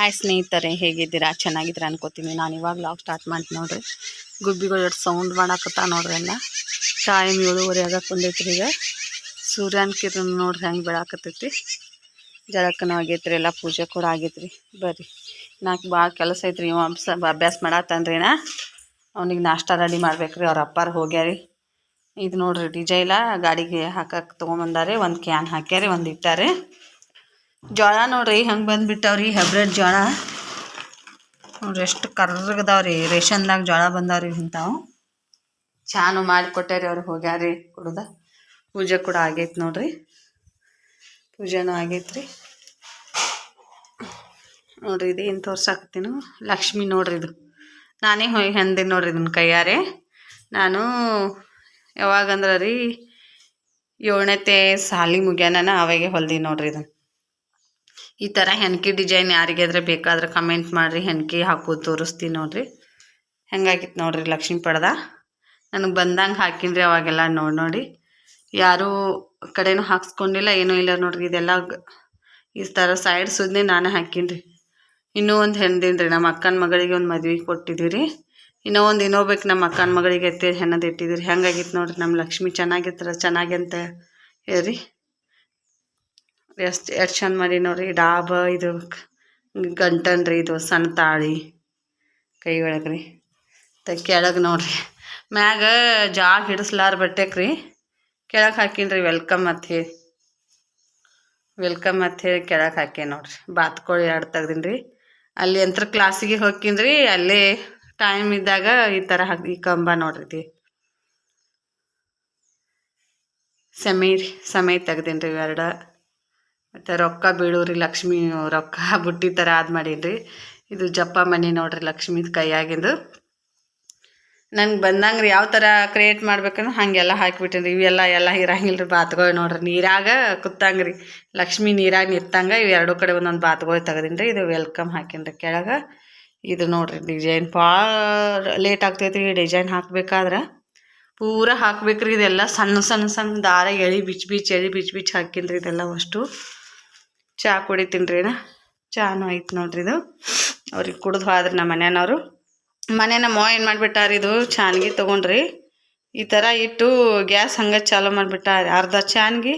Hi ಸ್ನೇಹಿತರೆ, ಹೇಗಿದ್ದೀರಾ? ಚೆನ್ನಾಗಿದ್ದೀರಾ ಅನ್ಕೋತೀನಿ. ನಾನು ಇವಾಗ ಲಾಗ್ ಸ್ಟಾರ್ಟ್ ಮಾಡ್ತೀನಿ ನೋಡಿರಿ. ಗುಬ್ಬಿಗಳು ಎರಡು ಸೌಂಡ್ ಮಾಡಾಕತ್ತ ನೋಡ್ರಿ ಎಲ್ಲ ಟೈಮ್ ಏಳುವರೆ ಆಗಕ್ಕೆ ಈಗ. ಸೂರ್ಯನ ಕಿರಣ ನೋಡ್ರಿ ಹೆಂಗೆ ಬೆಳಾಕತ್ತೈತಿ. ಜಳಕ್ಕನ ಆಗೈತ್ರಿ, ಎಲ್ಲ ಪೂಜೆ ಕೂಡ ಆಗೈತ್ರಿ. ಬರ್ರಿ. ನಾಲ್ಕು ಭಾಳ ಕೆಲಸ ಐತ್ರಿ. ಇವ ಅಭ್ಯಾಸ ಮಾಡತ್ತನ್ರಿನ ಅವ್ನಿಗೆ ನಾಷ್ಟ ರೆಡಿ ಮಾಡ್ಬೇಕ್ರಿ. ಅವ್ರ ಅಪ್ಪಾರ ಹೋಗ್ಯಾರಿ. ಇದು ನೋಡ್ರಿ ಡಿಜೈಲ ಗಾಡಿಗೆ ಹಾಕಕ್ಕೆ ತೊಗೊಂಬಂದಾರೆ. ಒಂದು ಕ್ಯಾನ್ ಹಾಕ್ಯಾರಿ, ಒಂದು ಇಟ್ಟಾರೆ. ಜೋಳ ನೋಡ್ರಿ, ಹೆಂಗೆ ಬಂದ್ಬಿಟ್ಟವ್ರಿ ಹೆಬ್ರೆಡ್ ಜೋಳ ನೋಡ್ರಿ, ಎಷ್ಟು ಕರ್ರಗದವ್ರಿ, ರೇಷನ್ದಾಗ ಜೋಳ ಬಂದವ್ರಿ ಇಂಥವು. ಚಾನು ಮಾಡಿಕೊಟ್ಟೇರಿ ಅವ್ರಿಗೆ ಹೋಗ್ಯಾರಿ ಕುಡ್ದ. ಪೂಜೆ ಕೂಡ ಆಗೈತೆ ನೋಡ್ರಿ. ಪೂಜೆನೂ ಆಗೈತ್ರಿ. ನೋಡ್ರಿ, ಇದು ಏನು ತೋರ್ಸಾಕತ್ತೀನು, ಲಕ್ಷ್ಮಿ ನೋಡ್ರಿ ಇದು. ನಾನೇ ಹೋಗಿ ಅಂದೆ ನೋಡ್ರಿ ಇದನ್ನ ಕೈಯಾರೆ. ನಾನು ಯಾವಾಗಂದ್ರೆ ರೀ ಏಳನೇತೆ ಸಾಲಿ ಮುಗ್ಯಾನ ಅವಾಗೆ ಹೊಲ್ದಿ ನೋಡ್ರಿ ಇದನ್ನು ಈ ಥರ ಹೆಣ್ಕಿ ಡಿಸೈನ್ ಯಾರಿಗಾದ್ರೆ ಬೇಕಾದ್ರೆ ಕಮೆಂಟ್ ಮಾಡಿರಿ, ಹೆಣ್ಕಿ ಹಾಕೋದು ತೋರಿಸ್ತೀನಿ ನೋಡ್ರಿ. ಹೆಂಗಾಗಿತ್ತು ನೋಡಿರಿ ಲಕ್ಷ್ಮೀ ಪಡ್ದ? ನನಗೆ ಬಂದಂಗೆ ಹಾಕಿನ್ರಿ ಅವಾಗೆಲ್ಲ ನೋಡಿ ನೋಡಿ. ಯಾರೂ ಕಡೆನೂ ಹಾಕ್ಸ್ಕೊಂಡಿಲ್ಲ, ಏನೂ ಇಲ್ಲ ನೋಡ್ರಿ ಇದೆಲ್ಲ ಈ ಥರ ಸೈಡ್ ಸುದ್ದಿ ನಾನೇ ಹಾಕಿನ್ರಿ. ಇನ್ನೂ ಒಂದು ಹೆಣ್ದಿನ್ರಿ ನಮ್ಮ ಅಕ್ಕನ ಮಗಳಿಗೆ ಒಂದು ಮದ್ವೆ ಕೊಟ್ಟಿದ್ದೀವಿ ರೀ ಇನ್ನೂ ಒಂದು ಇನ್ನೋಬೇಕು ನಮ್ಮ ಅಕ್ಕನ ಮಗಳಿಗೆ ಎತ್ತಿ ಹೆಣ್ಣದು ಇಟ್ಟಿದ್ದೀರಿ ಹೆಂಗಾಗಿತ್ತು ನೋಡ್ರಿ ನಮ್ಮ ಲಕ್ಷ್ಮಿ ಚೆನ್ನಾಗಿತ್ತರ ಚೆನ್ನಾಗಿ ಅಂತ ಹೇಳ್ರಿ. ಎಷ್ಟು ಎಷ್ಟು ಚಂದ ಮಾಡಿ ನೋಡ್ರಿ. ಡಾಬ, ಇದು ಗಂಟನ್ ರೀ, ಇದು ಸಣ್ಣ ತಾಳಿ, ಕೈ ಒಳಗೆ ರೀ. ತ ಕೆಳಗೆ ನೋಡ್ರಿ. ಮ್ಯಾಗ ಜಾಗ ಹಿಡಿಸ್ಲಾರ ಬಟ್ಟೆಕ್ ರೀ. ಕೆಳಗೆ ಹಾಕೀನಿ ರೀ, ವೆಲ್ಕಮ್ ಅಂತ ಹೇಳಿ. ವೆಲ್ಕಮ್ ಅಂತ ಹೇಳಿ ಕೆಳಗೆ ಹಾಕಿ ನೋಡ್ರಿ. ಬಾತ್ಕೋಳಿ ಎರಡು ತೆಗ್ದೀನಿ ರೀ. ಅಲ್ಲಿ ಎಂತ್ರ ಕ್ಲಾಸಿಗೆ ಹೋಗ್ತೀನಿ ರೀ, ಅಲ್ಲೇ ಟೈಮ್ ಇದ್ದಾಗ ಈ ಥರ ಹಾಕಿ, ಈ ಕಂಬ ನೋಡ್ರಿ. ಇದು. ಸಮಿ ರೀ ಸಮಯ ತೆಗ್ದೀನಿ ರೀ ಇವೆರಡು. ಮತ್ತು ರೊಕ್ಕ ಬೀಳೂರಿ ಲಕ್ಷ್ಮಿ, ರೊಕ್ಕ ಬುಟ್ಟಿ ಥರ ಅದು ಮಾಡೀನಿ ಇದು ಜಪ್ಪ ಮನೆ ನೋಡ್ರಿ ಲಕ್ಷ್ಮೀದ ಕೈಯಾಗಿಂದು. ನನಗೆ ಬಂದಂಗೆ ರೀ ಯಾವ ಥರ ಕ್ರಿಯೇಟ್ ಮಾಡ್ಬೇಕಂದ್ರೆ ಹಾಗೆಲ್ಲ ಹಾಕಿಬಿಟ್ಟಿನಿ ಇವೆಲ್ಲ ಎಲ್ಲ ಇರಂಗಿಲ್ಲ ರೀ ಬಾತ್ಗೋಯ್ ನೋಡ್ರಿ. ನೀರಾಗ ಕುತ್ತಂಗೆ ರೀ ಲಕ್ಷ್ಮಿ ನೀರಾಗ ನಿತ್ತಂಗೆ ಇವು ಎರಡೂ ಕಡೆ ಒಂದೊಂದು ಬಾತ್ಗೋಯ್ ತೆಗೆದಿನಿ ಇದು ವೆಲ್ಕಮ್ ಹಾಕಿನ್ರಿ ಕೆಳಗೆ. ಇದು ನೋಡ್ರಿ ಡಿಸೈನ್ ಭಾಳ ಲೇಟ್ ಆಗ್ತೈತಿ ಈ ಡಿಸೈನ್ ಹಾಕ್ಬೇಕಾದ್ರೆ ಪೂರ ಹಾಕ್ಬೇಕ್ರಿ. ಇದೆಲ್ಲ ಸಣ್ಣ ಸಣ್ಣ ಸಣ್ಣ ದಾರ ಎಳಿ, ಬಿಚ್ಚಿ ಬಿಚ್ಚಿ ಎಳಿ, ಬಿಚ್ಚಿ ಬಿಚ್ಚಿ ಹಾಕಿನ್ರಿ ಇದೆಲ್ಲ ಅಷ್ಟು. ಚಹಾ ಕುಡಿತೀನಿ ನಾ. ಚಹಾನು ಐತೆ ನೋಡ್ರಿ ಇದು. ಅವ್ರಿಗೆ ಕುಡಿದು ಹೋದ್ರಿ ನಮ್ಮ ಮನೆಯವರು. ಮನೆ ನಮ್ಮ ಅವ್ವ ಏನು ಮಾಡಿಬಿಟ್ಟಾರ ಇದು? ಚಾನ್ಗಿ ತೊಗೊಂಡ್ರಿ. ಈ ಥರ ಇಟ್ಟು ಗ್ಯಾಸ್ ಹಂಗೆ ಚಾಲೂ ಮಾಡಿಬಿಟ್ಟಾರೆ. ಅರ್ಧ ಚಾನ್ಗಿ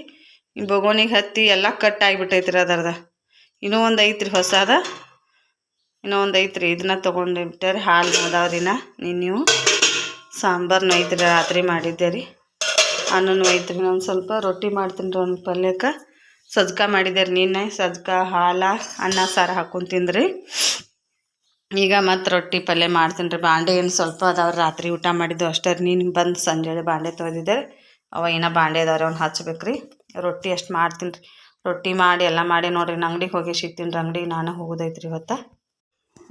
ಬೊಗೋನಿಗೆ ಹತ್ತಿ ಎಲ್ಲ ಕಟ್ ಆಗಿಬಿಟ್ಟೈತ್ರಿ ಅದರ್ದ. ಇನ್ನೂ ಒಂದು ಐತ್ರಿ ಹೊಸದ. ಇನ್ನೂ ಒಂದು ಐತ್ರಿ. ಇದನ್ನ ತೊಗೊಂಡು ಬಿಟ್ಟಾರೆ ಹಾಲು ಅದಾವ್ರಿ ನಾ. ನೀವು ಸಾಂಬಾರ್ನು ಐತ್ರಿ ರಾತ್ರಿ ಮಾಡಿದ್ದೆ ರೀ. ಅನ್ನನೂ ಐತ್ರಿ. ನಾನು ಸ್ವಲ್ಪ ರೊಟ್ಟಿ ಮಾಡ್ತೀನಿ ರೀ ಒಂದು ಪಲ್ಯಕ್ಕೆ. ಸಜ್ಕ ಮಾಡಿದ್ದೀರಿ ನಿನ್ನೆ. ಸಜ್ಕ, ಹಾಲು, ಅನ್ನ, ಸಾರು ಹಾಕೊಂಡು ತಿಂದ್ರಿ. ಈಗ ಮತ್ತೆ ರೊಟ್ಟಿ ಪಲ್ಯ ಮಾಡ್ತೀನಿ ರೀ. ಬಾಂಡೆ ಏನು ಸ್ವಲ್ಪ ಅದಾವ್ರು ರಾತ್ರಿ ಊಟ ಮಾಡಿದ್ದು ಅಷ್ಟೇ ರೀ. ನೀನು ಬಂದು ಸಂಜೆ ಬಾಂಡೆ ತೊಳೆದಿದ್ದೆ ಅವ ಏನೋ ಬಾಂಡೆ ಅದಾವ್ರಿ, ಅವ್ನು ಹಚ್ಬೇಕು ರೀ. ರೊಟ್ಟಿ ಅಷ್ಟು ಮಾಡ್ತೀನಿ ರೀ. ರೊಟ್ಟಿ ಮಾಡಿ ಎಲ್ಲ ಮಾಡಿ ನೋಡ್ರಿ ನಾನು ಅಂಗಡಿಗೆ ಹೋಗಿ ಸಿಗ್ತೀನಿ ರೀ. ಅಂಗಡಿಗೆ ನಾನು ಹೋಗೋದೈತ್ರಿ ಇವತ್ತು.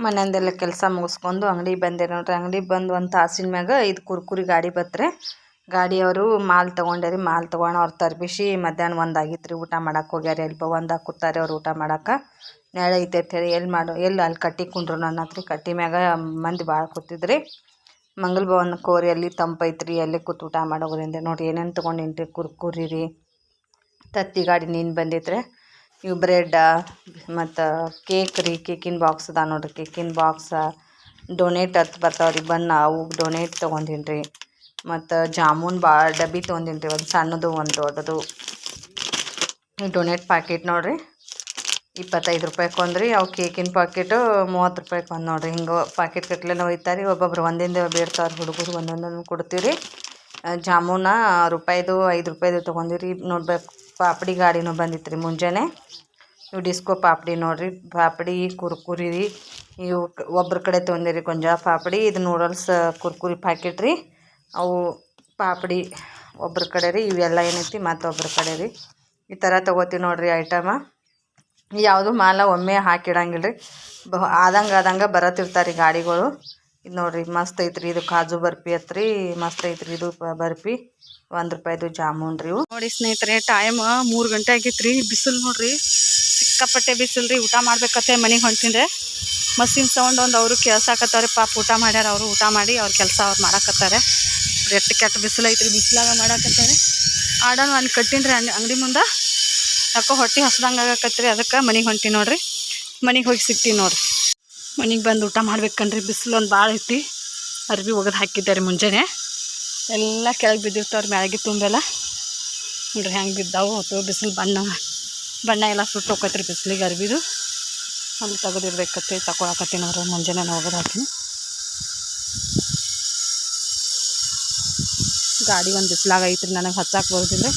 ಮನೆಯಿಂದೆಲ್ಲ ಕೆಲಸ ಮುಗಿಸ್ಕೊಂಡು ಅಂಗಡಿಗೆ ಬಂದೆ ನೋಡ್ರಿ. ಅಂಗಡಿಗೆ ಬಂದು ಒಂದು ತಾಸಿನ ಮ್ಯಾಗ ಇದು ಕುರ್ಕುರಿ ಗಾಡಿ ಬತ್ರೆ ಗಾಡಿಯವರು ಮಾಲ್ ತಗೊಂಡರಿ ಮಾಲ್ ತೊಗೊಂಡು ಅವ್ರು ತರ್ಬಿಸಿ ಮಧ್ಯಾಹ್ನ ಒಂದು ಆಗಿತ್ತು ರೀ ಊಟ ಮಾಡಕ್ಕೆ ಹೋಗ್ಯಾರ. ಎಲ್ಲಿ ಒಂದಾಗ ಕೂತಾರೆ ಅವ್ರು ಊಟ ಮಾಡಕ್ಕೆ ನೆಳೆ ಐತೆ ಅಂತ ಹೇಳಿ ಎಲ್ಲಿ ಮಾಡೋ ಎಲ್ಲಿ ಅಲ್ಲಿ ಕಟ್ಟಿ ಕುಂಡ್ರು ನನ್ನ ಹತ್ರ. ಕಟ್ಟಿ ಮ್ಯಾಗ ಮಂದಿ ಭಾಳ ಕೂತಿದ್ರಿ. ಮಂಗಲ್ ಭವನ ಕೋರಿ ಅಲ್ಲಿ ತಂಪೈತ್ರಿ, ಅಲ್ಲಿ ಕೂತು ಊಟ ಮಾಡೋದ್ರಿಂದ. ನೋಡಿ ಏನೇನು ತೊಗೊಂಡು ರೀ ಕುರ್ಕುರಿ ರೀ ತತ್ತಿ ಗಾಡಿ ನೀನು ಬಂದಿದ್ರೆ ಇವು ಬ್ರೆಡ್, ಮತ್ತು ಕೇಕ್ ರೀ, ಕೇಕಿನ ಬಾಕ್ಸ್ ಅದ ನೋಡ್ರಿ. ಕೇಕಿನ ಬಾಕ್ಸ, ಡೊನೇಟ್ ಅಂತ ಬರ್ತಾವ್ರಿ ಬಣ್ಣ ಅವು ಡೊನೇಟ್ ತೊಗೊಂಡಿನ್ರಿ. ಮತ್ತು ಜಾಮೂನ್ ಭಾಳ ಡಬ್ಬಿ ತೊಗೊಂಡಿನಿ ರೀ ಒಂದು ಸಣ್ಣದು, ಒಂದು ದೊಡ್ಡದು. ಈ ಡೊನೇಟ್ ಪ್ಯಾಕೆಟ್ ನೋಡಿರಿ, ಇಪ್ಪತ್ತೈದು ರೂಪಾಯಿ ಒಂದು ರೀ ಅವು ಕೇಕಿನ ಪಾಕೆಟು ಮೂವತ್ತು ರೂಪಾಯಿ ಒಂದು ನೋಡಿರಿ. ಹಿಂಗೆ ಪಾಕೆಟ್ ಕಟ್ಲೆ ಒಯ್ತಾರೆ ಒಬ್ಬೊಬ್ರು ಒಂದಿಂದ ಬೇಡ್ತಾವ್ರಿ ಹುಡುಗರು ಒಂದೊಂದನ್ನು ಕೊಡ್ತೀವಿ ರೀ ಜಾಮೂನ ರೂಪಾಯಿದು, ಐದು ರೂಪಾಯಿದು ತೊಗೊಂಡಿರಿ ನೋಡ್ಬೇಕು, ಪಾಪಡಿ ಗಾಡಿನೂ ಬಂದಿತ್ತು ರೀ ಮುಂಜಾನೆ. ಇವು ಡಿಸ್ಕೋ ಪಾಪಡಿ ನೋಡಿರಿ, ಪಾಪಡಿ, ಕುರ್ಕುರಿ ರೀ ಇವು ಒಬ್ಬರ ಕಡೆ ತೊಗೊಂಡಿರಿ ಗೊಂಜಾಳ ಪಾಪಡಿ. ಇದು ನೂಡಲ್ಸ್ ಕುರ್ಕುರಿ ಪ್ಯಾಕೆಟ್ ರೀ. ಅವು ಪಾಪಡಿ ಒಬ್ರ ಕಡೆ ರೀ, ಇವೆಲ್ಲ ಏನೈತಿ ಮತ್ತೊಬ್ರ ಕಡೆ ರೀ. ಈ ಥರ ತೊಗೋತೀವಿ ನೋಡಿರಿ ಐಟಮ. ಯಾವುದು ಮಾಲ ಒಮ್ಮೆ ಹಾಕಿಡಂಗಿಲ್ಲ ರೀ. ಬ, ಆದಂಗೆ ಆದಂಗೆ ಬರತ್ತಿರ್ತಾರೆ ರೀ ಗಾಡಿಗಳು. ಇದು ನೋಡಿರಿ ಮಸ್ತ್ ಐತ್ರಿ, ಇದು ಕಾಜು ಬರ್ಫಿ ಐತ್ರಿ, ಮಸ್ತ್ ಐತ್ರಿ ಇದು ಬರ್ಫಿ ಒಂದು ರೂಪಾಯಿದು ಜಾಮೂನ್ ರೀ ನೋಡಿ ಸ್ನೇಹಿತರೆ ಟೈಮ್ ಮೂರು ಗಂಟೆ ಆಗೈತ್ರಿ, ಬಿಸಿಲು ನೋಡ್ರಿ. ಸಿಕ್ಕಾಪಟ್ಟೆ ಬಿಸಿಲು ರೀ, ಊಟ ಮಾಡ್ಬೇಕತ್ತೆ ಮನೆಗೆ ಹೊಂಟಿಂದ್ರೆ. ಮಸ್ಸಿನ ಸೌಂಡ್ ಒಂದು ಅವರು ಕೆಲಸ ಹಾಕತ್ತಾರೆ ಪಾಪ ಊಟ ಮಾಡ್ಯಾರ, ಅವರು ಊಟ ಮಾಡಿ ಅವ್ರ ಕೆಲಸ ಅವ್ರು ಮಾಡಾಕತ್ತಾರೆ. ಎಷ್ಟು ಕೆಟ್ಟ ಬಿಸಿಲು ಐತ್ರಿ, ಬಿಸಿಲಾಗ ಮಾಡಾಕತ್ತಾರೆ ಆಡೋಣ ಒಂದು ಕಟ್ಟಿನ್ರಿ ಅಂಗಡಿ ಮುಂದೆ. ಯಾಕೋ ಹೊಟ್ಟೆ ಹಸ್ದಂಗೆ ಆಗಕತ್ರಿ ಅದಕ್ಕೆ ಮನೆಗೆ ಹೊಂಟೀನಿ ನೋಡ್ರಿ. ಮನೆಗೆ ಹೋಗಿ ಸಿಗ್ತೀನಿ ನೋಡ್ರಿ. ಮನೆಗೆ ಬಂದು ಊಟ ಮಾಡ್ಬೇಕನ್ರಿ, ಬಿಸಿಲು ಒಂದು ಭಾಳ ಐತಿ. ಅರ್ಬಿ ಒಗದು ಹಾಕಿದ್ದಾರೆ ಮುಂಜಾನೆ. ಎಲ್ಲ ಕೆಳಗೆ ಬಿದ್ದಿರ್ತಾವ್ರಿ ಮ್ಯಾಗೆ ತುಂಬೆಲ್ಲ. ನೋಡ್ರಿ ಹೆಂಗೆ ಬಿದ್ದಾವು ಅಥವಾ ಬಿಸಿಲು ಬಣ್ಣ ಬಣ್ಣ ಎಲ್ಲ ಸುಟ್ಟು ಹೋಗತ್ರಿ ಬಿಸಿಲಿಗೆ ಅರ್ಬಿದು. ಅಲ್ಲಿ ತೆಗೆದಿರ್ಬೇಕತ್ತೆ ತಗೊಳಕತ್ತೀನಿ ಅವ್ರು ಮುಂಜಾನೆ ಒಗದು ಹಾಕಿನಿ. ಗಾಡಿ ಒಂದು ಬಿಸಿಲಾಗ ಐತ್ರಿ, ನನಗೆ ಹಚ್ಚಾಕೆ ಬರೋದಿಲ್ಲ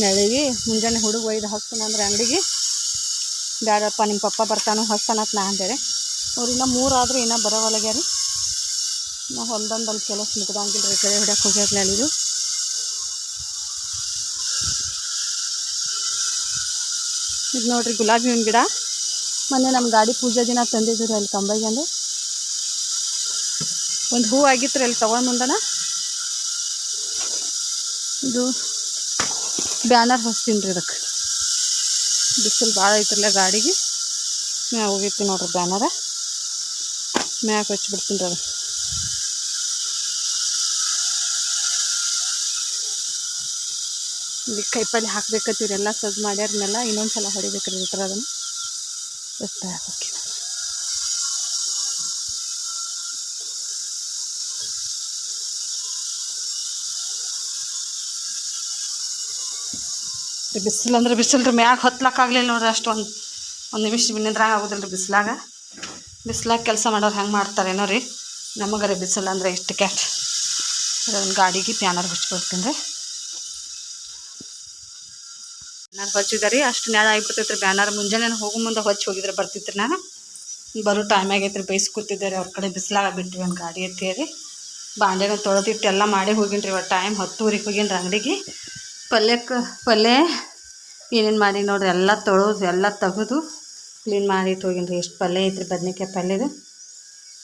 ನೆಳಿಗೆ ಮುಂಜಾನೆ ಹುಡುಗ ಒಯ್ದು ಹಸ್ತಾನ ಅಂದ್ರೆ ಅಂಗಡಿಗೆ. ಬ್ಯಾಡಪ್ಪ ನಿಮ್ಮ ಪಪ್ಪ ಬರ್ತಾನು ಹಸ್ತಾನತ್ ನಾ ಅಂತೇಳಿ ಅವ್ರು ಇನ್ನೂ ಮೂರು ಆದರೂ ಇನ್ನೂ ಬರೋವಲ್ಲಾಗ್ಯಾರಿ ನಾ ಹೊಲ್ದಂದು ಅಲ್ಲಿ ಕೆಲಸ ಮುಗ್ದಂಗಿಲ್ಲ ರೀ ಕಡೆ ಹಿಡಿಯಕ್ಕೆ ಹೋಗ್ಯಾರ ನೆಳಿದು ಇದು ನೋಡ್ರಿ ಗುಲಾಬಿ ಹೂವಿನ ಗಿಡ. ಮೊನ್ನೆ ನಮ್ಮ ಗಾಡಿ ಪೂಜೆ ದಿನ ತಂದಿದ್ರಿ ಅಲ್ಲಿ ಕಂಬೈಗೆ ಅಂದರೆ ಒಂದು ಹೂ ಆಗಿತ್ತು ರೀ ಅಲ್ಲಿ ತೊಗೊಂಡು ಮುಂದನ ಇದು ಬ್ಯಾನರ್ ಹೊಸ್ತೀನಿ ರೀ ಇದಕ್ಕೆ ಬಿಸಿಲು ಭಾಳ ಐತ್ರಲ್ಲ ಗಾಡಿಗೆ. ಮ್ಯಾಗ ಹೋಗಿರ್ತೀನಿ ನೋಡ್ರಿ ಬ್ಯಾನರ. ಮ್ಯಾಗ ಹಚ್ಬಿಡ್ತೀನಿ ರೀ ಅದು ಇಲ್ಲಿ ಕೈಪಲ್ಲಿ ಹಾಕ್ಬೇಕತ್ತೀವ್ರಿ ಎಲ್ಲ ಸಜ್ಜು ಮಾಡ್ಯಾರನ್ನೆಲ್ಲ ಇನ್ನೊಂದು ಸಲ ಹೊಡಿಬೇಕ್ರಿ ರೀ ಥರ ಅದನ್ನು. ಎಷ್ಟು ಹಾಕಿ. ಬಿಸಿಲು ಅಂದ್ರೆ ಬಿಸಿಲು ರೀ ಮ್ಯಾಗ ಹೊತ್ಲಕ್ಕಾಗಲಿಲ್ಲ ನೋಡ್ರಿ ಅಷ್ಟು ಒಂದು ಒಂದು ನಿಮಿಷ ನಿಂದ್ರಾಗ ಆಗೋದಿಲ್ಲ ರೀ ಬಿಸಿಲಾಗ. ಬಿಸಿಲಾಗ ಕೆಲಸ ಮಾಡೋರು ಹೆಂಗೆ ಮಾಡ್ತಾರೇನೋ ರೀ. ನಮಗರೆ ಬಿಸಿಲು ಅಂದ್ರೆ ಇಷ್ಟು ಕ್ಯಾಟ್ ಒಂದು ಗಾಡಿಗೆ ಪ್ಯಾನರ್ ಹಚ್ಕೊಡ್ತೀನಿ ರೀ. ನಾನು ಹೊಚ್ಚಿದ್ದೆ ರೀ. ಅಷ್ಟು ನೆಳ ಆಗಿಬಿಡ್ತೈತೆ ರೀ ಬ್ಯಾನರ್. ಮುಂಜಾನೆ ಹೋಗೋ ಮುಂದೆ ಹೊಚ್ಚಿ ಹೋಗಿದ್ರೆ ಬರ್ತಿತ್ತು ನಾನು. ಬರೋ ಟೈಮ್ ಆಗೈತೆ ರೀ ಬೈಸ್ಕೊತಿದ್ದೆ ರೀ. ಅವ್ರ ಕಡೆ ಬಿಸಿಲಾಗ ಬಿಟ್ರಿ ಒಂದು ಗಾಡಿ ಎತ್ತೇರಿ ಬಾಂಡೆನ ತೊಳೆದಿಟ್ಟು ಎಲ್ಲ ಮಾಡಿ ಹೋಗಿನಿ ರೀ ಇವತ್ತು ಟೈಮ್ ಹತ್ತುವರೆಗೆ ಹೋಗಿನಿ ರೀ ಅಂಗಡಿಗೆ. ಪಲ್ಯಕ್ಕೆ ಪಲ್ಯ ಏನೇನು ಮಾಡಿ ನೋಡ್ರಿ, ಎಲ್ಲ ತೊಳೆದು, ಎಲ್ಲ ತೆಗೆದು ಕ್ಲೀನ್ ಮಾಡಿ ಇಟ್ಟೋಗಿನಿ ರೀ. ಎಷ್ಟು ಪಲ್ಯ ಐತ್ರಿ, ಬದನೇಕಾಯಿ ಪಲ್ಯದು.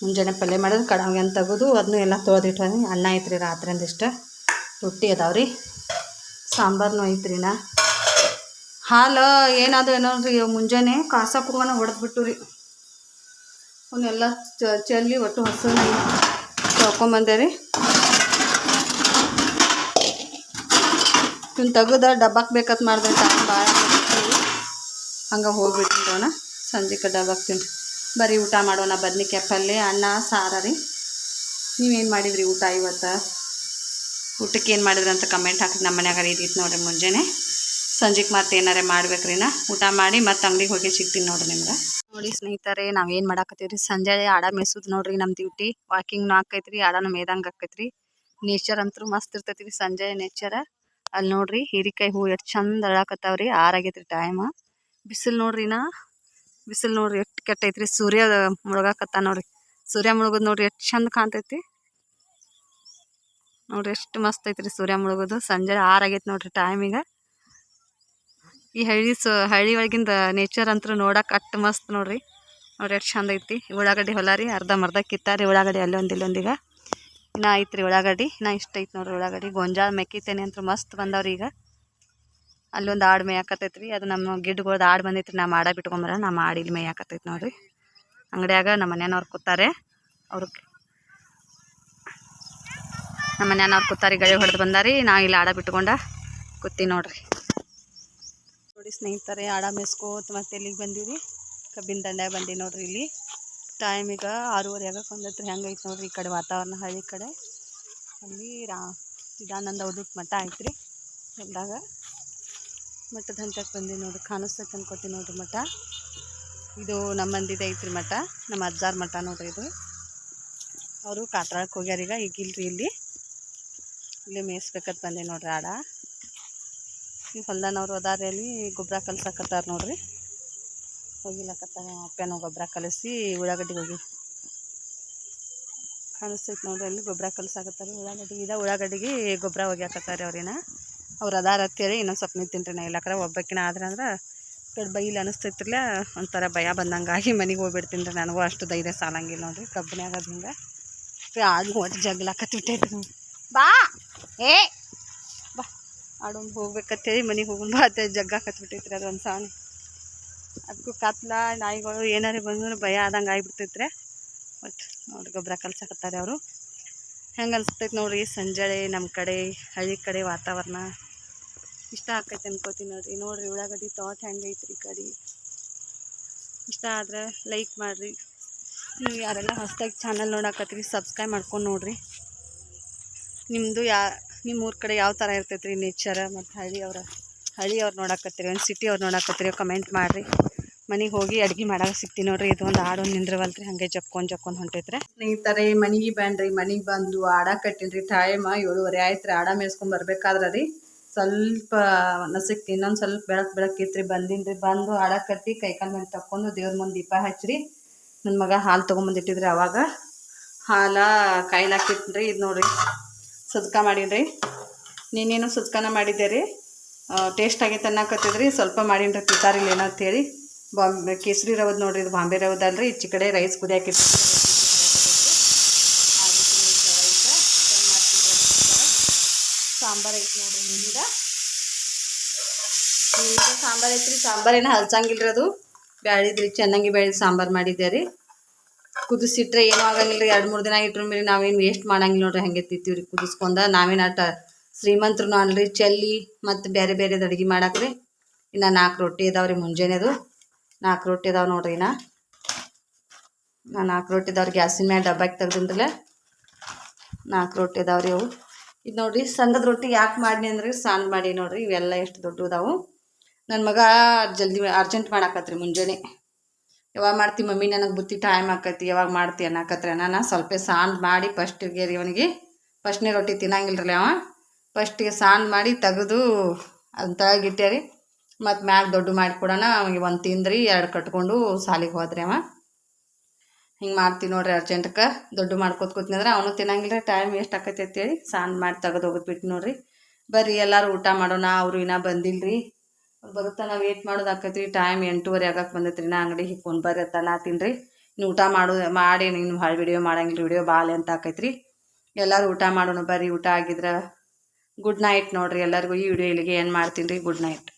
ಮುಂಜಾನೆ ಪಲ್ಯ ಮಾಡೋದು ಕಡಾವಿಗೆ ಅಂತ ತೆಗೆದು ಅದನ್ನು ಎಲ್ಲ ತೊಳೆದಿಟ್ಟು ಅನ್ನ ಐತ್ರಿ ರಾತ್ರಿ ಇಷ್ಟ. ರೊಟ್ಟಿ ಅದಾವೆ ರೀ. ಸಾಂಬಾರ್ನು ಐತ್ರಿ ನಾ. ಹಾಲು ಏನಾದ್ರು ಏನೋ ರೀ ಮುಂಜಾನೆ ಕಾಸ ಕುರ್ವನ ಹೊಡೆದ್ಬಿಟ್ಟು ರೀ. ಅವನ್ನೆಲ್ಲ ಚಲ್ಲಿ ಒಟ್ಟು ಹಸು ತೊಳ್ಕೊಂಬಂದೆ ರೀ. ಇವ್ನ ತೆಗೆದ ಡಬ್ಬಕ್ಕೆ ಬೇಕಂತ ಮಾಡಿದ್ರೆ ಟೈಮ್ ಭಾಳ ಹಂಗೆ ಹೋಗ್ಬಿಟ್ಟಿರೋಣ ಸಂಜೆಗೆ ಡಬ್ಬಕ್ಕೆ ತಿನ್ರಿ ಬರೀ ಊಟ ಮಾಡೋಣ, ಬದ್ನಿಕಾಯಿ ಪಲ್ಯ, ಅನ್ನ, ಸಾರ ರೀ. ನೀವೇನು ಮಾಡಿದ್ರಿ ಊಟ ಇವತ್ತು? ಊಟಕ್ಕೆ ಏನು ಮಾಡಿದ್ರಿ ಅಂತ ಕಮೆಂಟ್ ಹಾಕಿ ನಮ್ಮ ಮನ್ಯಾಗ ಇದ್ದಿತ್ತು ನೋಡ್ರಿ ಮುಂಜಾನೆ. ಸಂಜೆಗೆ ಮತ್ತೆ ಏನಾರೇ ಮಾಡ್ಬೇಕ್ರಿ ನಾ. ಊಟ ಮಾಡಿ ಮತ್ತೆ ಅಂಗಡಿಗೆ ಹೋಗಿ ಸಿಗ್ತೀನಿ ನೋಡ್ರಿ ನಿಮ್ಗೆ. ನೋಡಿ ಸ್ನೇಹಿತರೆ, ನಾವೇನು ಮಾಡಾಕತ್ತೀವಿ ರೀ ಸಂಜೆ ಆಡ ಮೇಸೋದು ನೋಡ್ರಿ ನಮ್ಮ ಡ್ಯೂಟಿ ವಾಕಿಂಗ್ನು ಆಕೈತ್ರಿ ಆಡನು ಮೇದಂಗೆ ಆಕೈತ್ರಿ ನೇಚರ್ ಅಂತೂ ಮಸ್ತ್ ಇರ್ತೈತಿ ರೀ ಸಂಜೆ ನೇಚರ ಅಲ್ಲಿ ನೋಡ್ರಿ ಹೀರಿಕಾಯಿ ಹೂ ಎಷ್ಟು ಚಂದ ಅಳಾಕತ್ತಾವ್ರಿ, ಆರಾಗೈತ್ರಿ ಟೈಮ್ ಬಿಸಿಲು ನೋಡ್ರಿ ನಾ, ಬಿಸಿಲು ನೋಡ್ರಿ ಎಷ್ಟು ಕೆಟ್ಟೈತ್ರಿ, ಸೂರ್ಯ ಮುಳುಗಾಕತ್ತ ನೋಡ್ರಿ. ಸೂರ್ಯ ಮುಳುಗೋದು ನೋಡ್ರಿ ಎಷ್ಟು ಚಂದ ಕಾಣ್ತೈತಿ. ನೋಡ್ರಿ ಎಷ್ಟು ಮಸ್ತ್ ಐತ್ರಿ ಸೂರ್ಯ ಮುಳುಗೋದು, ಸಂಜೆ ಆರಾಗೈತಿ ನೋಡ್ರಿ ಟೈಮಿಗೆ ಈ ಹಳ್ಳಿ ಸೊ, ಹಳ್ಳಿ ಒಳಗಿಂದ ನೇಚರ್ ಅಂತೂ ನೋಡಕ್ಕೆ ಅಷ್ಟು ಮಸ್ತ್ ನೋಡ್ರಿ. ನೋಡ್ರಿ ಎಷ್ಟು ಚಂದ ಐತಿ. ಉಳ್ಳಾಗಡ್ಡಿ ಹೊಲ ರೀ ಅರ್ಧ ಮರ್ಧ ಕಿತ್ತಾರಿ ಉಳ್ಳಾಗಡ್ಡಿ ಅಲ್ಲೊಂದು ಇನ್ನ ಐತ್ರಿ ಉಳ್ಳಾಗಡ್ಡಿ, ನಾ ಇಷ್ಟ ಐತೆ ನೋಡ್ರಿ ಉಳ್ಳಾಗಡ್ಡಿ. ಗೊಂಜಾಳ ಮೆಕ್ಕಿತೇನೆ ಅಂತ ಮಸ್ತ್ ಬಂದವ್ರಿ ಈಗ. ಅಲ್ಲೊಂದು ಆಡು ಮೇಯಾಕತೈತ್ರಿ ಅದು ನಮ್ಮ ಗಿಡ್ಗಳ್ದು ಆಡು ಬಂದೈತ್ರಿ, ನಾ ಮಾಡ ಬಿಟ್ಕೊಂಬರ ನಾ ಮಾಡಿ ಇಲ್ಲಿ ಮೇಯಾಕತ್ತೈತೆ ನೋಡ್ರಿ. ಅಂಗಡಿಯಾಗ ನಮ್ಮ ಮನೆಯವ್ರು ಕೂತಾರೆ ಅವ್ರಿಗೆ ನಮ್ಮ ಮನೆಯವ್ರು ಕೂತಾರಿ ಗಳಿ ಹೊಡೆದು ಬಂದಾರಿ, ನಾ ಇಲ್ಲಿ ಆಡ ಬಿಟ್ಕೊಂಡ ಕೂತಿ ನೋಡ್ರಿ. ನೋಡಿ ಸ್ನೇಹಿತರೆ, ಆಡ ಮೇಸ್ಕೋತ ಮತ್ತೆ ಇಲ್ಲಿಗೆ ಬಂದೀವಿ ಕಬ್ಬಿನ ದಂಡ್ಯಾಗ ಬಂದೀವಿ ನೋಡ್ರಿ ಇಲ್ಲಿ. ಟೈಮ್ ಈಗ ಆರೂವರೆ ಆಗಕ್ಕೆ ಒಂದತ್ರ ಹೆಂಗೈತೆ ನೋಡ್ರಿ ಈ ಕಡೆ ವಾತಾವರಣ ಹಳ್ಳಿ ಕಡೆ. ಅಲ್ಲಿ ರಾ ಇದಾನಂದ ಉದುಕ್ ಮಠ ಐತ್ರಿ. ಬಂದಾಗ ಮಠದ ಹಂತಕ್ಕೆ ಬಂದೆ ನೋಡ್ರಿ. ಕಾಣಿಸ್ತೈತೆ ಅನ್ಕೋತೀನಿ ನೋಡ್ರಿ ಮಠ. ಇದು ನಮ್ಮ ಮಂದಿದ ಐತ್ರಿ ಮಠ. ನಮ್ಮ ಅಜ್ಜಾರ ಮಠ ನೋಡ್ರಿ ಇದು. ಅವರು ಕಾಟ್ರಾಳಕ್ಕೆ ಹೋಗ್ಯಾರ ಈಗ. ಇಲ್ರಿ ಇಲ್ಲಿ. ಇಲ್ಲಿ ಮೇಯಿಸ್ಬೇಕಂತ ಬಂದೆ ನೋಡ್ರಿ ಆಡ. ಈ ಹೊಲ್ದಾನವ್ರು ಅದಾರಿ ಅಲ್ಲಿ. ಗೊಬ್ಬರ ಕಲ್ಸಕತ್ತಾರ ನೋಡ್ರಿ. ಹೋಗಿಲಕತ್ತಾರ ಅಪ್ಪನೂ ಗೊಬ್ಬರ ಕಲಸಿ ಉಳ್ಳಾಗಡ್ಡಿಗೆ ಹೋಗಿ. ಕಾಣಿಸ್ತೈತೆ ನೋಡ್ರಿ, ಅಲ್ಲಿ ಗೊಬ್ಬರ ಕಲಸಾಕತ್ತಾರೆ. ಉಳ್ಳಾಗಡ್ಡಿ, ಇದ ಉಳ್ಳಾಗಡ್ಡಿಗೆ ಗೊಬ್ಬರ ಹೋಗ್ಯಾಕತ್ತಾರೆ ಅವ್ರಿನ. ಅವ್ರು ಅದಾರ ಅಂತೇಳಿ ಇನ್ನೊಂದು ಸ್ವಲ್ಪ ನಿಂತೀನಿ ನಾ. ಕಡೆ ಒಬ್ಬಾಕಿನ ಆದ್ರೆ ಅಂದ್ರೆ ಕಡೆ ಬೈಲಿ ಅನಿಸ್ತೈತಿರ್ಲ, ಒಂಥರ ಭಯ ಬಂದಂಗಾಗಿ ಮನೆಗೆ ಹೋಗ್ಬಿಡ್ತೀನಿ ರೀ ನನಗೂ. ಅಷ್ಟು ಧೈರ್ಯ ಸಾಲಂಗಿಲ್ಲ ನೋಡ್ರಿ, ಕಬ್ಬನ್ಯಾಗ ಅದು ಹಿಂಗೆ. ಆಗ ಒಟ್ಟು ಜಗ್ಲಾಕತ್ತಿಟ್ಟೈತಿ ಬಾ! ಏ! ಬಾ! ಆಡೊಂದು ಹೋಗ್ಬೇಕತ್ತೇಳಿ ಮನೆಗೆ ಹೋಗೋಣ ಬಾ ಅತ್ತೆ ಜಗ್ಗಾಕತ್ಬಿಟ್ಟೈತ್ರಿ ಅದು ಅದೊಂದು ಸಾಣಿ ಅದಕ್ಕೂ ಕತ್ಲ, ನಾಯಿಗಳು ಏನಾರು ಬಂದ್ರೆ ಭಯ ಆದಂಗೆ ಆಗಿಬಿಡ್ತೈತ್ರಿ. ಬಟ್ ನೋಡಿ ಗೊಬ್ಬರ ಕಲ್ಸಕತ್ತಾರೆ ಅವರು. ಹೆಂಗೆ ಅನ್ಸ್ತೈತೆ ನೋಡ್ರಿ ಸಂಜಳೆ ನಮ್ಮ ಕಡೆ, ಹಳ್ಳಿ ಕಡೆ ವಾತಾವರಣ. ಇಷ್ಟ ಆಕೈತೆ ಅನ್ಕೋತೀನಿ ನೋಡಿರಿ. ನೋಡಿರಿ ಉಳ್ಳಾಗಡ್ಡಿ ತೋಟ ಹೆಂಗೆ ಐತ್ರಿ ಈ ಕಡೆ. ಇಷ್ಟ ಆದ್ರೆ ಲೈಕ್ ಮಾಡಿರಿ. ನೀವು ಯಾರೆಲ್ಲ ಹೊಸ್ದಾಗಿ ಚಾನಲ್ ನೋಡಾಕತ್ತೀರಿ ಸಬ್ಸ್ಕ್ರೈಬ್ ಮಾಡ್ಕೊಂಡು ನೋಡಿರಿ. ನಿಮ್ಮದು ಯಾ ನಿಮ್ಮ ಊರ ಕಡೆ ಯಾವ ಥರ ಇರ್ತೈತೆ ರೀ ನೇಚರ ಮತ್ತು ಹಳ್ಳಿಯವ್ರ ಹಳ್ಳಿಯವ್ರು ನೋಡಕತ್ತೀರಿ, ಒಂದು ಸಿಟಿ ಅವ್ರು ನೋಡಕತ್ತೀರಿ ಕಮೆಂಟ್ ಮಾಡಿರಿ. ಮನೆಗೆ ಹೋಗಿ ಅಡ್ಗೆ ಮಾಡಕ್ಕೆ ಸಿಗ್ತೀನಿ ನೋಡ್ರಿ, ಇದು ಒಂದು ಆಡು ನಿಂದ್ರವಲ್ರಿ, ಹಂಗೆ ಜಕ್ಕೊಂಡು ಜಕ್ಕೊಂಡು ಹೊಂಟೈತ್ರೆ. ಸ್ನೇಹಿತರೆ, ಮನೆಗೆ ಬ್ಯಾನ್ರಿ ಮನೆಗೆ ಬಂದು ಆಡ ಕಟ್ಟಿನ್ರಿ ಟೈಮ್ ಏಳುವರೆ ಆಯ್ತು ರೀ ಆಡ ಮೇಯಿಸ್ಕೊಂಡು ಬರ್ಬೇಕಾದ್ರೆ ರೀ. ಸ್ವಲ್ಪ ನಸಕ್ಕೆ ಇನ್ನೊಂದು ಸ್ವಲ್ಪ ಬೆಳಕು ಬೆಳಕಿತ್ರಿ ಬಂದಿನ್ರಿ, ಬಂದು ಆಡ ಕಟ್ಟಿ ಕೈಕಾಲು ಮೇಲೆ ತಕ್ಕೊಂಡು ದೇವ್ರ ಮುಂದೆ ದೀಪ ಹಚ್ಚಿರಿ ನನ್ನ ಮಗ ಹಾಲು ತೊಗೊಂಬಂದಿಟ್ಟಿದ್ರಿ ಅವಾಗ. ಹಾಲ ರೀ ಇದು ನೋಡ್ರಿ, ಸದ್ಕ ಮಾಡೀನಿ ನೀನೇನು ಸದ್ಕನ ಮಾಡಿದ್ದೆ ರೀ? ಟೇಸ್ಟ್ ಆಗೈತೆ ಅನ್ನಕತ್ತಿದ್ರಿ ಸ್ವಲ್ಪ ಮಾಡಿನ್ರಿ ತಿಂತಾರಿಲ್ಲ ಏನೋ ಅಂತೇಳಿ. ಬಾಂಬೆ, ಕೇಸರಿ ರವದ್ ನೋಡ್ರಿ, ಇದು ಬಾಂಬೆ ರವದ ಅಲ್ರಿ. ಈಚೆ ಕಡೆ ರೈಸ್ ಕುದಿಯಾಕಿ ಸಾಂಬಾರು ಐತಿ ನೋಡ್ರಿ ನಿಮ್ದ. ನಿಮ್ದ ಸಾಂಬಾರು ಐತ್ರಿ. ಸಾಂಬಾರು ಏನೋ ಹಲ್ಸಂಗಿಲ್ರಿ ಅದು. ಬ್ಯಾಳಿದ್ರಿ, ಚೆನ್ನಾಗಿ ಬೆಳೆದು ಸಾಂಬಾರು ಮಾಡಿದ್ದೆ ರೀ. ಕುದಿಸಿಟ್ರೆ ಏನೂ ಆಗಂಗಿಲ್ಲ ರೀ ಎರಡು ಮೂರು ದಿನ ಇಟ್ಟರು ಮೇಲೆ ನಾವೇನು ವೇಸ್ಟ್ ಮಾಡಂಗಿಲ್ಲ ನೋಡ್ರಿ. ಹಂಗೆ ತಿಂತೀವಿ ರೀ ಕುದಿಸ್ಕೊಂಡ ನಾವೇನು ಅಟ ಶ್ರೀಮಂತರು ಅನ್ರಿ ಚೆಲ್ಲಿ ಮತ್ತು ಬೇರೆ ಬೇರೆದು ಅಡುಗೆ ಮಾಡಾಕ್ರಿ ಇನ್ನು ನಾಲ್ಕು ರೊಟ್ಟಿ ಇದಾವೆ ರೀ ಮುಂಜಾನೆದು ನಾಲ್ಕು ರೊಟ್ಟಿ ಇದಾವೆ ನೋಡ್ರಿ ಇನ್ನು. ನಾ ನಾಲ್ಕು ರೊಟ್ಟಿ ಇದಾವ್ರಿ ಗ್ಯಾಸಿನ ಮೇಲೆ ಡಬ್ಬಕ್ಕೆ ತೆಗ್ದಿಂದ್ರಲ್ಲ ನಾಲ್ಕು ರೊಟ್ಟಿ ಇದಾವ್ರಿ ರೀ ಅವು. ಇದು ನೋಡ್ರಿ, ಸಂಘದ ರೊಟ್ಟಿ ಯಾಕೆ ಮಾಡಿನಿ ಅಂದ್ರೆ ಸಾಂದ್ ಮಾಡಿ ನೋಡ್ರಿ, ಇವೆಲ್ಲ ಎಷ್ಟು ದೊಡ್ಡ ಇದಾವು ನನ್ನ ಮಗ ಜಲ್ದಿ ಅರ್ಜೆಂಟ್ ಮಾಡಾಕತ್ರಿ ಮುಂಜಾನೆ. ಯಾವಾಗ ಮಾಡ್ತಿ ಮಮ್ಮಿ, ನನಗೆ ಬುತ್ತಿ ಟೈಮ್ ಆಕೈತಿ, ಯಾವಾಗ ಮಾಡ್ತಿ ಅನ್ನಕತ್ರಿ ನಾನು ಸ್ವಲ್ಪ ಸಾಂದ್ ಮಾಡಿ ಫಸ್ಟಿಗೆ ರೀ ಅವನಿಗೆ. ಫಸ್ಟ್ನೇ ರೊಟ್ಟಿ ತಿನ್ನಂಗಿಲ್ರಲ್ಲ ಅವ. ಫಸ್ಟಿಗೆ ಸಾಂದ್ ಮಾಡಿ ತೆಗೆದು ಅದನ್ನ ತೆಗಿಟ್ಟೆ ರೀ ಮತ್ತು ಮ್ಯಾಗ ದೊಡ್ಡ ಮಾಡಿ ಕೊಡೋಣ ಅವನಿಗೆ ಒಂದು ತಿಂದ್ರಿ, ಎರಡು ಕಟ್ಕೊಂಡು ಸಾಲಿಗೆ ಹೋದ್ರಿ ಅವ. ಹಿಂಗೆ ಮಾಡ್ತೀವಿ ನೋಡ್ರಿ ಅರ್ಜೆಂಟ್ಗೆ ದೊಡ್ಡ ಮಾಡ್ಕೊತ ಕೂತ್ನಂದ್ರೆ ಅವನು ತಿನ್ನಂಗಿಲ್ಲ ಟೈಮ್ ವೇಸ್ಟ್ ಆಕೈತಿ ಅಂತೇಳಿ ಸಾಂದ್ ಮಾಡಿ ತೆಗೆದು ಹೋಗ್ಬಿಟ್ಟು ನೋಡ್ರಿ. ಬರ್ರಿ ಎಲ್ಲರೂ ಊಟ ಮಾಡೋಣ, ಅವರು ಇನ್ನೂ ಬಂದಿಲ್ಲರಿ ಬರುತ್ತಾ, ನಾವು ವೇಟ್ ಮಾಡೋದು ಆಕೈತಿ ಟೈಮ್ ಎಂಟೂವರೆ ಆಗಕ್ಕೆ ಬಂದೈತ್ರಿ, ನಾ ಅಂಗಡಿ ಹಿಕ್ಕೊಂಡು ಬರ್ರಿ ನಾ ತಿನ್ರಿ ರೀ ನೀವು ಊಟ ಮಾಡು ಮಾಡಿ ನೀನು ಭಾಳ ವಿಡಿಯೋ ಮಾಡಂಗಿಲ್ಲ ವಿಡಿಯೋ ಬಾಲೆ ಅಂತ ಆಕೈತ್ರಿ. ಎಲ್ಲರೂ ಊಟ ಮಾಡೋಣ, ಬರ್ರಿ, ಊಟ ಆಗಿದ್ರೆ ಗುಡ್ ನೈಟ್ ನೋಡ್ರಿ ಎಲ್ಲರಿಗೂ ಈ ವಿಡಿಯೋ ಇಲ್ಲಿಗೆ ಏನು ಮಾಡ್ತೀನಿ ರೀ ಗುಡ್ ನೈಟ್